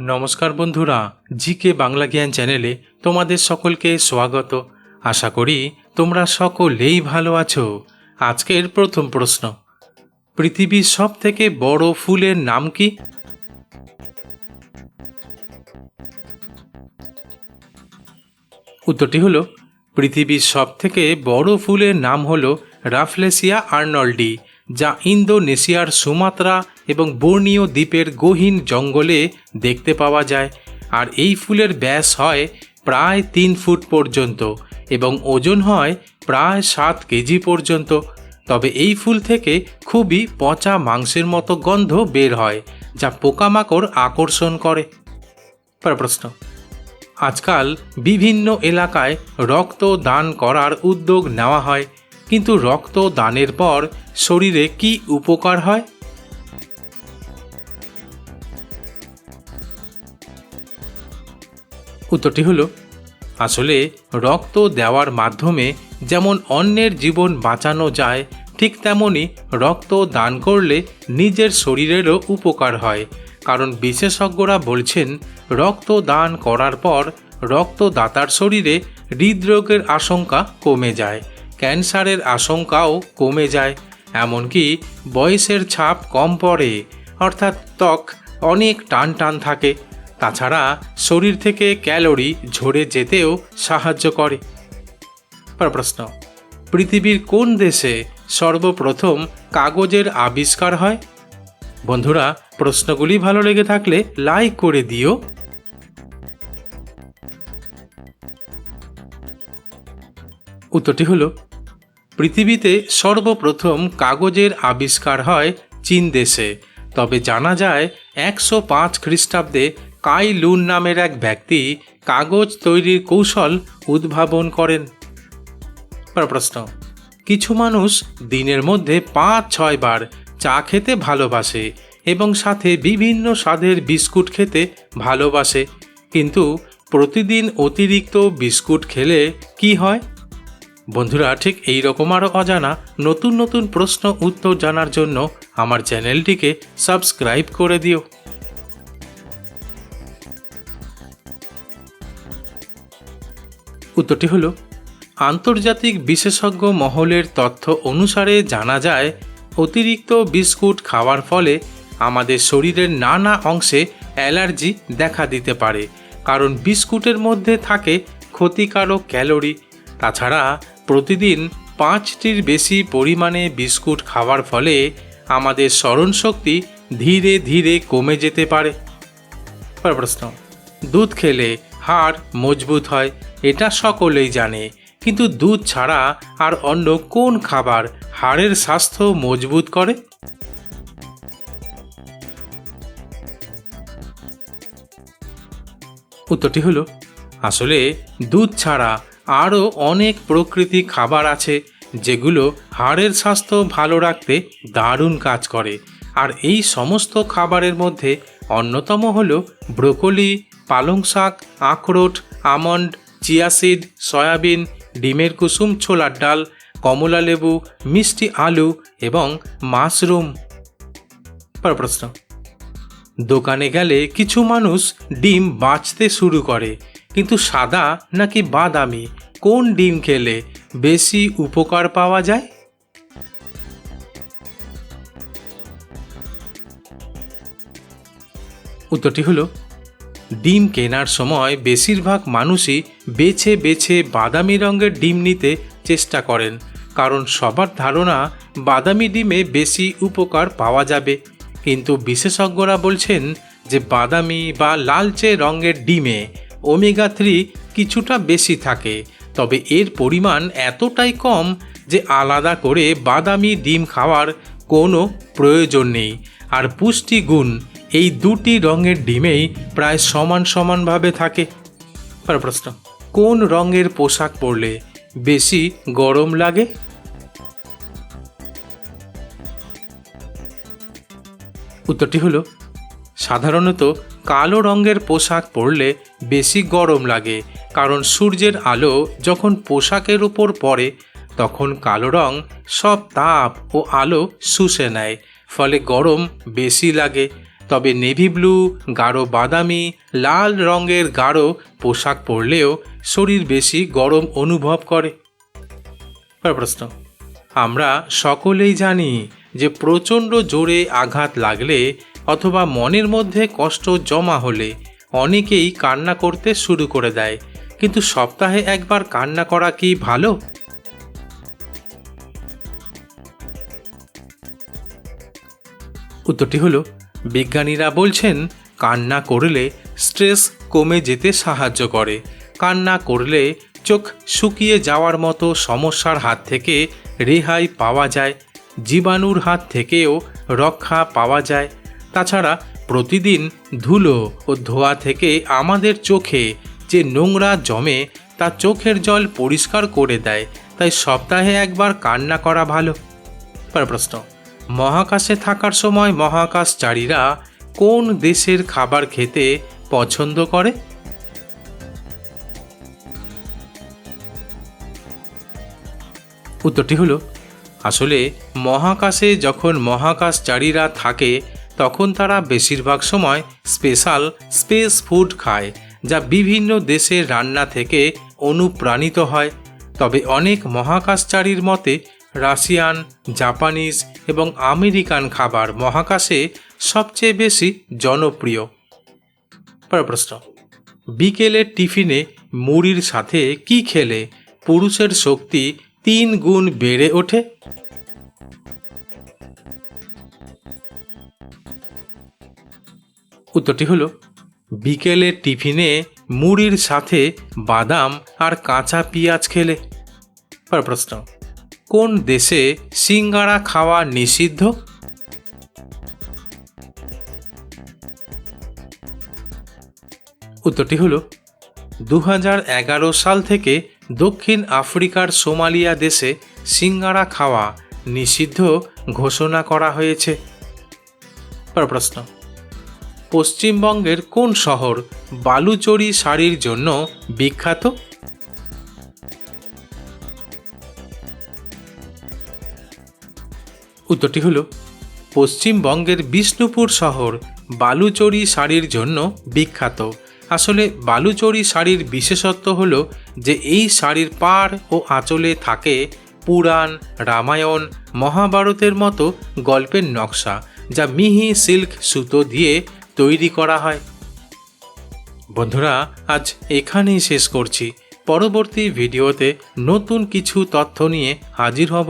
নমস্কার বন্ধুরা, জিকে বাংলা জ্ঞান চ্যানেলে তোমাদের সকলকে স্বাগত। আশা করি তোমরা সকলেই ভালো আছো। আজকের প্রথম প্রশ্ন, পৃথিবীর সব থেকে বড় ফুলের নাম কি? উত্তরটি হলো, পৃথিবীর সব থেকে বড় ফুলের নাম হলো রাফলেসিয়া আর্নল্ডি। যা ইন্দোনেশিয়ার সুমাত্রা এবং বর্ণীয় দ্বীপের গহীন জঙ্গলে দেখতে পাওয়া যায়। আর এই ফুলের ব্যাস হয় প্রায় তিন ফুট পর্যন্ত এবং ওজন হয় প্রায় সাত কেজি পর্যন্ত। তবে এই ফুল থেকে খুবই পচা মাংসের মতো গন্ধ বের হয়, যা পোকামাকড় আকর্ষণ করে। প্রশ্ন। আজকাল বিভিন্ন এলাকায় রক্ত দান করার উদ্যোগ নেওয়া হয়। কিন্তু রক্ত দানের পর শরীরে কি উপকার হয়? উত্তরটি হলো, আসলে রক্ত দেওয়ার মাধ্যমে যেমন অন্যের জীবন বাঁচানো যায়, ঠিক তেমনই রক্ত দান করলে নিজের শরীরেরও উপকার হয়। কারণ বিশেষজ্ঞরা বলছেন, রক্ত দান করার পর রক্তদাতার শরীরে হৃদরোগের আশঙ্কা কমে যায়। ক্যান্সারের আশঙ্কাও কমে যায়, এমনকি বয়সের ছাপ কম পড়ে, অর্থাৎ ত্বক অনেক টান টান থাকে। তাছাড়া শরীর থেকে ক্যালোরি ঝরে যেতেও সাহায্য করে। পর প্রশ্ন, পৃথিবীর কোন দেশে সর্বপ্রথম কাগজের আবিষ্কার হয়? বন্ধুরা, প্রশ্নগুলি ভালো লেগে থাকলে লাইক করে দিও। উত্তরটি হলো পৃথিবীতে সর্বপ্রথম কাগজের আবিষ্কার হয় চীন দেশে। তবে জানা যায়, একশো পাঁচ খ্রিস্টাব্দে কাই লুন নামের এক ব্যক্তি কাগজ তৈরির কৌশল উদ্ভাবন করেন। প্রশ্ন, কিছু মানুষ দিনের মধ্যে পাঁচ ছয় বার চা খেতে ভালোবাসে এবং সাথে বিভিন্ন স্বাদের বিস্কুট খেতে ভালোবাসে। কিন্তু প্রতিদিন অতিরিক্ত বিস্কুট খেলে কি হয়? বন্ধুরা, ঠিক এই রকম আরও অজানা নতুন নতুন প্রশ্ন উত্তর জানার জন্য আমার চ্যানেলটিকে সাবস্ক্রাইব করে দিও। উত্তরটি হলো, আন্তর্জাতিক বিশেষজ্ঞ মহলের তথ্য অনুসারে জানা যায়, অতিরিক্ত বিস্কুট খাওয়ার ফলে আমাদের শরীরের নানা অংশে অ্যালার্জি দেখা দিতে পারে, কারণ বিস্কুটের মধ্যে থাকে ক্ষতিকারক ক্যালোরি। তাছাড়া প্রতিদিন পাঁচটির বেশি পরিমাণে বিস্কুট খাওয়ার ফলে আমাদের স্মরণশক্তি ধীরে ধীরে কমে যেতে পারে। প্রশ্ন, দুধ খেলে হাড় মজবুত হয়, এটা সকলেই জানে, কিন্তু দুধ ছাড়া আর অন্য কোন খাবার হাড়ের স্বাস্থ্য মজবুত করে? উত্তরটি হলো, আসলে দুধ ছাড়া আরও অনেক প্রকৃতি খাবার আছে যেগুলো হাড়ের স্বাস্থ্য ভালো রাখতে দারুণ কাজ করে। আর এই সমস্ত খাবারের মধ্যে অন্যতম হল ব্রোকলি, পালং শাক, আখরোট, আমন্ড চিয়াসিড সয়াবিন, ডিমের কুসুম, ছোলার ডাল, কমলা লেবু, মিষ্টি আলু এবং মাশরুম। প্রশ্ন। দোকানে গেলে কিছু মানুষ ডিম বাঁচতে শুরু করে। কিন্তু সাদা নাকি বাদামি? কোন ডিম খেলে বেশি উপকার পাওয়া যায়? উত্তরটি হলো, ডিম কেনার সময় বেশিরভাগ মানুষই বেছে বেছে বাদামি রঙের ডিম নিতে চেষ্টা করেন, কারণ সবার ধারণা বাদামি ডিমে বেশি উপকার পাওয়া যাবে। কিন্তু বিশেষজ্ঞরা বলছেন যে বাদামি বা লালচে রঙের ডিমে ওমেগা থ্রি কিছুটা বেশি থাকে, তবে এর পরিমাণ এতটাই কম যে আলাদা করে বাদামি ডিম খাওয়ার কোনো প্রয়োজন নেই। আর পুষ্টিগুণ এই দুটি রঙের ডিমেই প্রায় সমান সমানভাবে থাকে। প্রশ্ন, কোন রঙের পোশাক পরলে বেশি গরম লাগে? উত্তরটি হলো সাধারণত কালো রঙের পোশাক পরলে বেশি গরম লাগে, কারণ সূর্যের আলো যখন পোশাকের উপর পড়ে, তখন কালো রং সব তাপ ও আলো শুষে নেয়, ফলে গরম বেশি লাগে। তবে নেভি ব্লু, গাঢ় বাদামি, লাল রঙের গাঢ় পোশাক পরলেও শরীর বেশি গরম অনুভব করে। প্রশ্ন। আমরা সকলেই জানি যে প্রচণ্ড জোরে আঘাত লাগলে অথবা মনের মধ্যে কষ্ট জমা হলে অনেকেই কান্না করতে শুরু করে দেয়। কিন্তু সপ্তাহে একবার কান্না করা কি ভালো? উত্তরটি হলো, বিজ্ঞানীরা বলছেন, কান্না করলে স্ট্রেস কমে যেতে সাহায্য করে। কান্না করলে চোখ শুকিয়ে যাওয়ার মতো সমস্যার হাত থেকে রেহাই পাওয়া যায়। জীবাণুর হাত থেকেও রক্ষা পাওয়া যায়। তাছাড়া প্রতিদিন ধুলো ও ধোয়া থেকে আমাদের চোখে যে নোংরা জমে তা চোখের জল পরিষ্কার করে দেয়, তাই সপ্তাহে একবার কান্না করা ভালো। পরের প্রশ্ন, মহাকাশে থাকার সময় মহাকাশচারীরা কোন দেশের খাবার খেতে পছন্দ করে? উত্তরটি হলো, আসলে মহাকাশে যখন মহাকাশচারীরা থাকে তখন তারা বেশিরভাগ সময় স্পেশাল স্পেস ফুড খায়, যা বিভিন্ন দেশের রান্না থেকে অনুপ্রাণিত হয়। তবে অনেক মহাকাশচারীর মতে, রাশিয়ান, জাপানিজ এবং আমেরিকান খাবার মহাকাশে সবচেয়ে বেশি জনপ্রিয়। প্রশ্ন বিকেলের টিফিনে মুড়ির সাথে কি খেলে পুরুষের শক্তি তিন গুণ বেড়ে ওঠে? উত্তরটি হলো, বিকেলে টিফিনে মুড়ির সাথে বাদাম আর কাঁচা পেঁয়াজ খেলে। পরের প্রশ্ন কোন দেশে সিঙ্গারা খাওয়া নিষিদ্ধ? উত্তরটি হলো দু এগারো সাল থেকে দক্ষিণ আফ্রিকার সোমালিয়া দেশে সিঙ্গারা খাওয়া নিষিদ্ধ ঘোষণা করা হয়েছে। প্রশ্ন পশ্চিমবঙ্গের কোন শহর বালুচরি শাড়ির জন্য বিখ্যাত? উত্তরটি হলো, পশ্চিমবঙ্গের বিষ্ণুপুর শহর বালুচরি শাড়ির জন্য বিখ্যাত। আসলে বালুচরি শাড়ির বিশেষত্ব হল যে এই শাড়ির পাড় ও আঁচলে থাকে পুরাণ, রামায়ণ, মহাভারতের মতো গল্পের নকশা, যা মিহি সিল্ক সুতো দিয়ে তৈরি করা হয়। বন্ধুরা, আজ এখানেই শেষ করছি। পরবর্তী ভিডিওতে নতুন কিছু তথ্য নিয়ে হাজির হব।